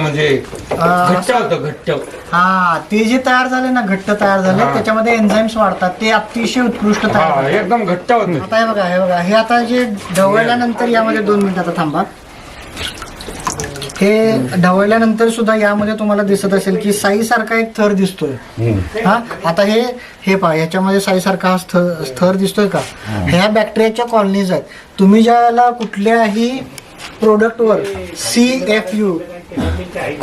म्हणजे घट्ट होतं घट्ट. हा ते जे तयार झाले ना घट्ट तयार झाले हा. त्याच्यामध्ये एन्झाईम्स वाढतात ते अतिशय उत्कृष्ट तयार हा होतात. एकदम घट्ट होत. आता हे बघा हे बघा हे आता जे ढवळल्यानंतर यामध्ये दोन मिनिट आता थांबा. हे ढवळल्यानंतर सुद्धा यामध्ये तुम्हाला दिसत असेल की साई सारखा एक थर दिसतोय. हा आता हे हे पहा ह्याच्यामध्ये साई सारखा हा स्थ- थर दिसतोय का? ह्या बॅक्टेरियाच्या कॉलनीज आहेत. तुम्ही ज्याला कुठल्याही प्रोडक्टवर C F U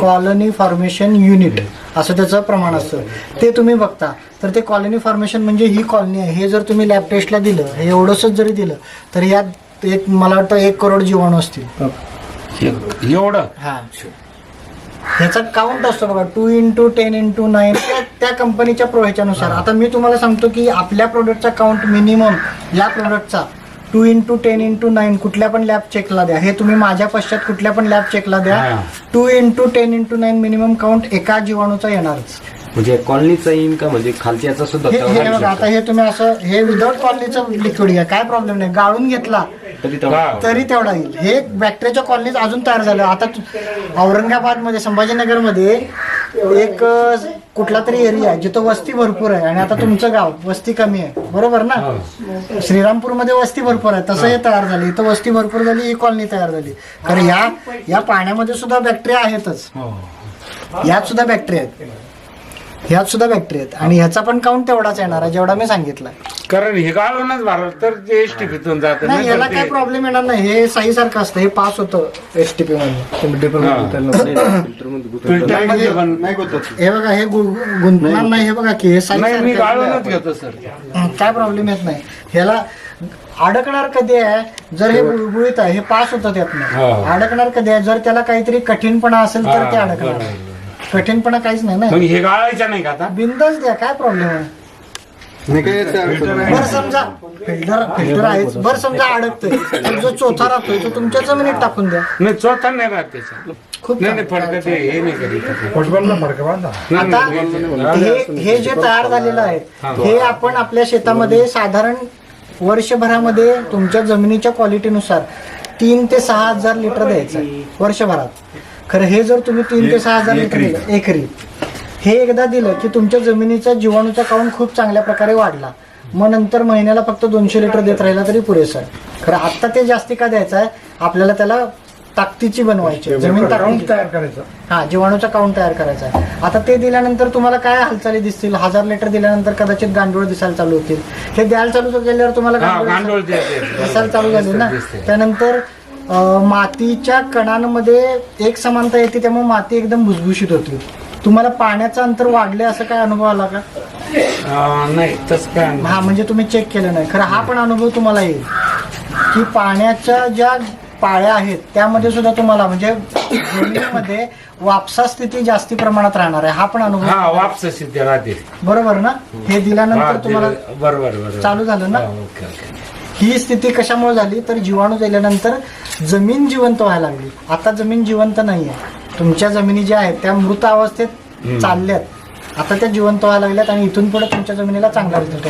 colony formation unit असं त्याचं प्रमाण असतं. ते तुम्ही बघता. तर ते कॉलनी फॉर्मेशन म्हणजे ही कॉलनी आहे. हे जर तुम्ही लॅब टेस्टला दिलं हे एवढंसच जरी दिलं तर यात एक मला वाटतं एक करोड जीवाणू असतील. एवढं? हा. ह्याचा काउंट असतो बघा. Two into ten into nine त्या कंपनीच्या प्रो ह्याच्यानुसार आता मी तुम्हाला सांगतो की आपल्या प्रोडक्टचा काउंट मिनिमम या प्रोडक्टचा two into ten into nine कुठल्या पण लॅब चेकला द्या. हे तुम्ही माझ्या पश्चात कुठल्या पण लॅब चेकला द्या. हा. Two into ten into nine minimum count एका जीवाणूचा येणारच. म्हणजे कॉलनीचा येईन का? म्हणजे खालच्याचा सुद्धा हे हे बघा आता? हे तुम्ही असं हे विदाउट कॉलनीचं लिक्विड घ्या. काय प्रॉब्लेम नाही. गाळून घेतला तरी तेवढा हा. तरी तेवढा येईल. हे बॅक्टेरियाच्या कॉलनीज अजून तयार झालं. आता तु- औरंगाबादमध्ये संभाजीनगरमध्ये एक कुठला तरी एरिया आहे जिथं वस्ती भरपूर आहे. आणि आता तुमचं गाव वस्ती कमी आहे. बरोबर ना? श्रीरामपूरमध्ये वस्ती भरपूर आहे. तसं हे. तयार झाली. इथं वस्ती भरपूर झाली ही कॉलनी तयार झाली. कारण या या पाण्यामध्ये सुद्धा बॅक्टेरिया आहेतच. यात सुद्धा बॅक्टेरिया आहेत. ह्यात सुद्धा बॅक्टेरिया आहेत. आणि ह्याचा पण काउंट तेवढाच येणार आहे जेवढा मी सांगितलं कारण हे गाळूनच भरलं तर ते एस टीपीतून जात. नाही याला काय प्रॉब्लेम येणार नाही. हे साई सारखं असतं. हे पास होतं एस टी पी हे. बघा हे गुंतणार नाही. हे बघा की हे साई नाही मी सारखं गाळूनच घेतो सर. काय प्रॉब्लेम येत नाही. ह्याला अडकणार कधी आहे? जर हे गुळगुळीत आहे हे पास होतं. त्यातनं. अडकणार कधी आहे? जर त्याला काहीतरी कठीणपणा असेल तर ते हा, अडकणार. कठीणपणा काहीच नाही ना. हे गाळायचं नाही का आता? बिंदाच द्या काय प्रॉब्लेम आहे? बरं समजा फिल्टर फिल्टर आहेच बरं समजा अडकतोय. तर जो चोथा राहतोय तो तुमच्या जमिनीत टाकून द्या. नाही चोथा नाही राहत त्याचा. खूप नाही नाही. फडकं ते हे नाही करीत आता हे हे जे तयार झालेलं आहे हे. आपण आपल्या शेतामध्ये साधारण वर्षभरामध्ये तुमच्या जमिनीच्या क्वालिटीनुसार तीन ते सहा हजार लिटर द्यायचं आहे वर्षभरात. खरं हे जर तुम्ही तीन ते सहा हजार लिटर दिलं एकरी. हे एकदा दिलं की तुमच्या जमिनीचा जीवाणूचा काउंट खूप चांगल्या प्रकारे वाढला. मग नंतर महिन्याला फक्त दोनशे लिटर देत राहिला तरी पुरेसं. आहे खरं आत्ता ते जास्ती का द्यायचं आहे? आपल्याला त्याला ताकदीची बनवायची. जमीन ताकदीची. तयार करायचं. हा जीवाणूचा काउंट तयार करायचा आहे? आता ते दिल्यानंतर तुम्हाला काय हालचाली दिसतील? हजार लिटर दिल्यानंतर कदाचित गांडूळ दिसायला चालू होतील. हे द्यायला चालू केल्यावर तुम्हाला गांडूळ दिसायला- चालू झाले ना. त्यानंतर मातीच्या कणांमध्ये एक समानता येते त्यामुळे माती एकदम भुसभुशीत होती. तुम्हाला पाण्याचं अंतर वाढले असं काय अनुभव आला का? अं, नाही तसं काय नाही. हा म्हणजे तुम्ही चेक केलं नाही. खरं हा पण अनुभव तुम्हाला येईल. की पाण्याच्या ज्या पाळ्या आहेत त्यामध्ये सुद्धा तुम्हाला म्हणजे जमिनीमध्ये वापसा स्थिती जास्ती प्रमाणात राहणार आहे. हा पण अनुभव वापस सिद्ध राहते. बरोबर ना? हे हा, दिल्यानंतर ते- तुम्हाला बरोबर बरोबर चालू झालं ना? हा, ओके ओके. ही स्थिती कशामुळे झाली? तर जीवाणू दिल्यानंतर जमीन जिवंत व्हायला लागली. आता जमीन जिवंत नाहीये. तुमच्या जमिनी ज्या आहेत त्या मृत अवस्थेत चालल्यात. आता त्या जिवंत व्हायला लागल्यात आणि इथून पुढे तुमच्या जमिनीला चांगला रिझल्ट